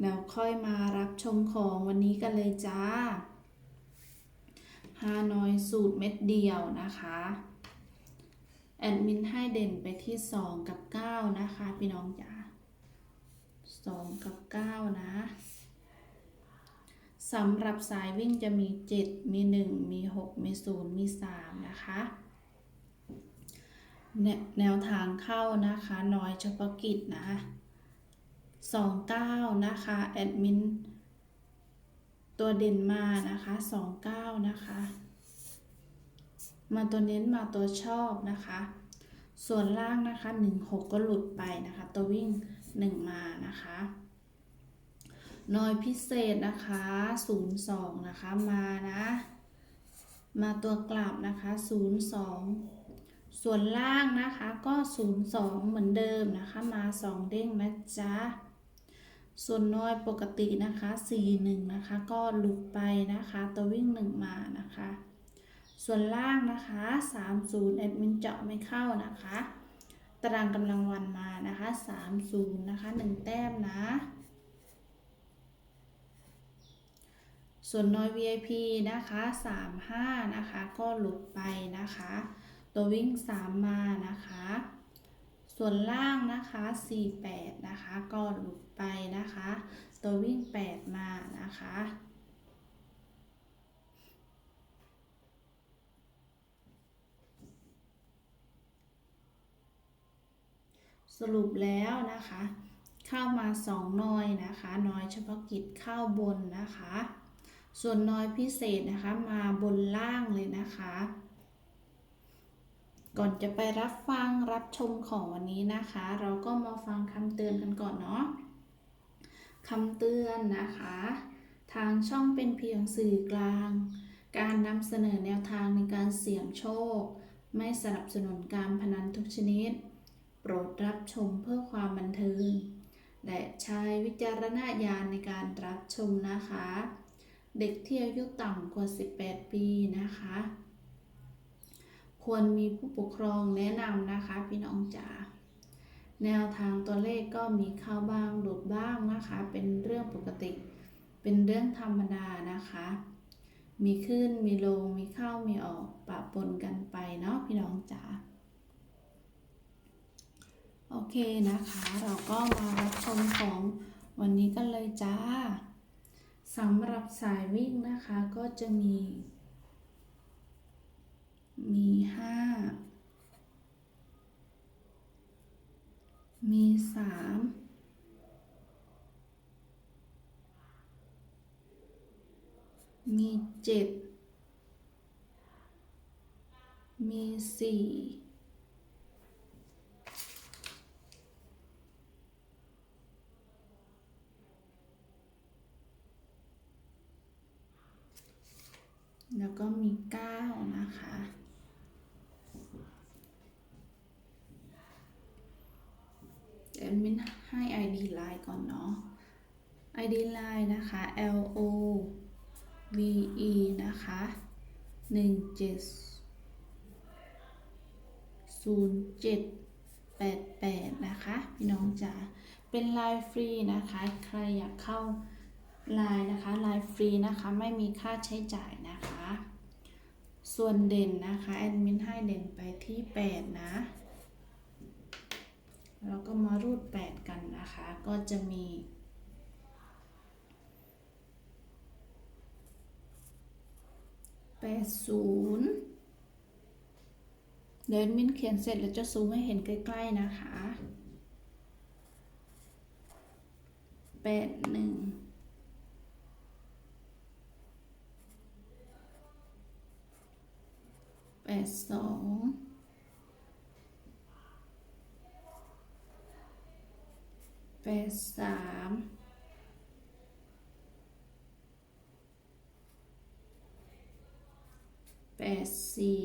แล้วค่อยมารับชมของวันนี้กันเลยจ้าฮานอยสูตรเม็ดเดียวนะคะ แอดมินให้เด่นไปที่ 2 กับ 9 นะคะ พี่น้องจ๋า2 กับ 9 นะสำหรับสายวิ่งจะมี 7 มี 1 มี 6 มี 0 มี 3 นะคะ แนแนวทางเข้านะคะ น้อยเฉพาะกิจนะ สองเก้านะคะ แอดมิน ตัวเด่นมานะคะสองเก้านะคะ มาตัวเน้นมาตัวชอบนะคะ ส่วนล่างนะคะหนึ่งหกก็หลุดไปนะคะ ตัววิ่งหนึ่งมานะคะน้อยพิเศษนะคะศูนย์สองนะคะ มานะ มาตัวกลับนะคะศูนย์สองส่วนล่างนะคะก็ศูนย์สองเหมือนเดิมนะคะ มาสองเด้งนะจ๊ะ ส่วนน้อยปกตินะคะ41นะคะ ก็หลุดไปนะคะ ตัววิ่ง 1 มานะคะ ส่วนล่างนะคะ30แอดมินเจาะไม่เข้านะคะ ตารางกำลังวันมานะคะ30นะคะ1 แต้มนะ ส่วนน้อย VIP นะคะ35นะคะ ก็หลุดไปนะคะ ตัววิ่ง 3 มานะคะ ส่วนล่างนะคะ48 นะคะ ก็หลุดไปนะคะตัววิ่ง 8 มานะคะสรุปแล้วนะคะ เข้ามา 2 น้อยนะคะน้อยเฉพาะกิจเข้าบนนะคะ ส่วนน้อยพิเศษนะคะมาบนล่างเลยนะคะ ก่อนจะไปรับฟังรับชมของวันนี้นะคะ เราก็มาฟังคำเตือนกันก่อนเนาะคำเตือนนะคะ ทางช่องเป็นเพียงสื่อกลาง การนำเสนอแนวทางในการเสี่ยงโชค ไม่สนับสนุนการพนันทุกชนิด โปรดรับชมเพื่อความบันเทิงและใช้วิจารณญาณในการรับชมนะคะ เด็กที่อายุต่ำกว่า 18 ปีนะคะ ควรมีผู้ปกครองแนะนำนะคะ พี่น้องจ๋าแนวทางตัวเลขก็มีเข้าบ้างหลุดบ้างนะคะ เป็นเรื่องปกติ เป็นเรื่องธรรมดานะคะ มีขึ้นมีลงมีเข้ามีออกปะปนกันไปเนาะพี่น้องจ๋าโอเคนะคะ เราก็มารับชมของวันนี้กันเลยจ้าสำหรับสายวิ่งนะคะก็จะมี มีห้ามีสามมีเจ็ดมีสี่แล้วก็มีเก้านะคะ เดี๋ยวมินให้ ID ไลน์ ก่อนเนาะ ID ไลน์นะคะ L O V E นะคะหนึ่งเจ็ดศูนย์เจ็ดแปดแปดนะคะ พี่น้องจ๋าเป็นไลน์ฟรีนะคะ ใครอยากเข้าไลน์นะคะไลน์ฟรีนะคะ ไม่มีค่าใช้จ่ายนะคะ ส่วนเด่นนะคะ แอดมินให้เด่นไปที่ 8 นะ แล้วก็มารูด 8 กันนะคะ ก็จะมี แปดศูนย์เดี๋ยวมินเขียนเสร็จแล้วจะซูมให้เห็นใกล้ๆนะคะแปดหนึ่งแปดสอง ดสามแปดสี่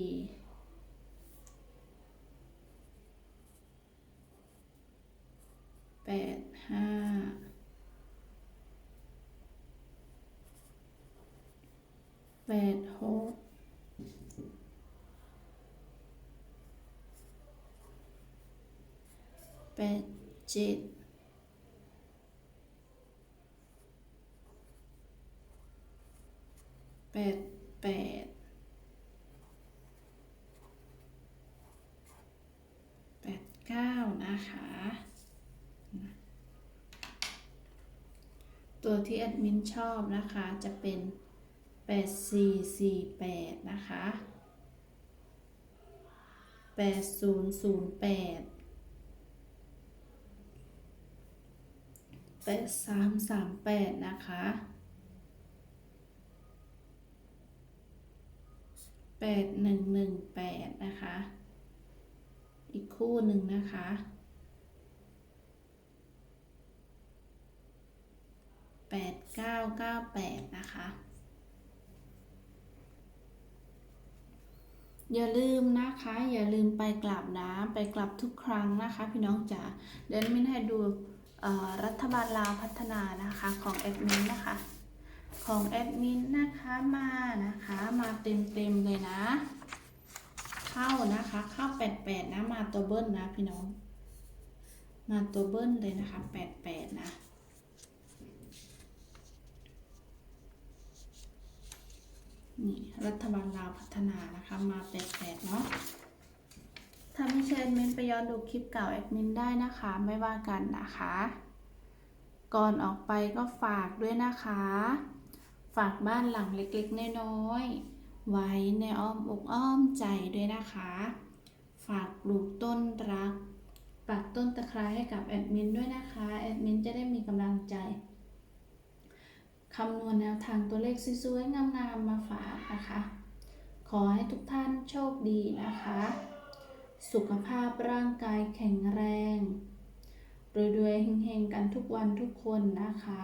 แปดห้าแปดหกแปดเจ็ด แปดแปดแปดเก้านะคะ ตัวที่แอดมินชอบนะคะจะเป็นแปดสี่สี่แปดนะคะแปดศูนย์ศูนย์แปดแปดสามสามแปดนะคะ แปดหนึ่งหนึ่งแปดนะคะ อีกคู่หนึ่งนะคะแปดเก้าเก้าแปดนะคะ อย่าลืมนะคะ อย่าลืมไปกลับนะ ไปกลับทุกครั้งนะคะ พี่น้องจ๋า เดี๋ยวมินให้ดูรัฐบาลลาวพัฒนานะคะของแอดมินนะคะ ของแอดมินนะคะมานะคะมาเต็มเต็มๆเลยนะ เข้านะคะเข้าแปดแปดนะมาตัวเบิ้ลนะพี่น้อง มาตัวเบิ้ลเลยนะคะแปดแปดนะนี่รัฐบาลลาวพัฒนานะคะมาแปดๆเนาะถ้าไม่ใช่แอดมินไปย้อนดูคลิปเก่าแอดมินได้นะคะ ไม่ว่ากันนะคะ ก่อนออกไปก็ฝากด้วยนะคะ ฝากบ้านหลังเล็กๆ น้อยๆ ไว้ในอ้อมอกอ้อมใจด้วยนะคะ ฝากปลูกต้นรักปักต้นตะไคร้ให้กับแอดมินด้วยนะคะ แอดมินจะได้มีกำลังใจคำนวณแนวทางตัวเลขสวยๆงามๆมาฝากนะคะ ขอให้ทุกท่านโชคดีนะคะ สุขภาพร่างกายแข็งแรงรวยๆเฮงๆกันทุกวันทุกคนนะคะ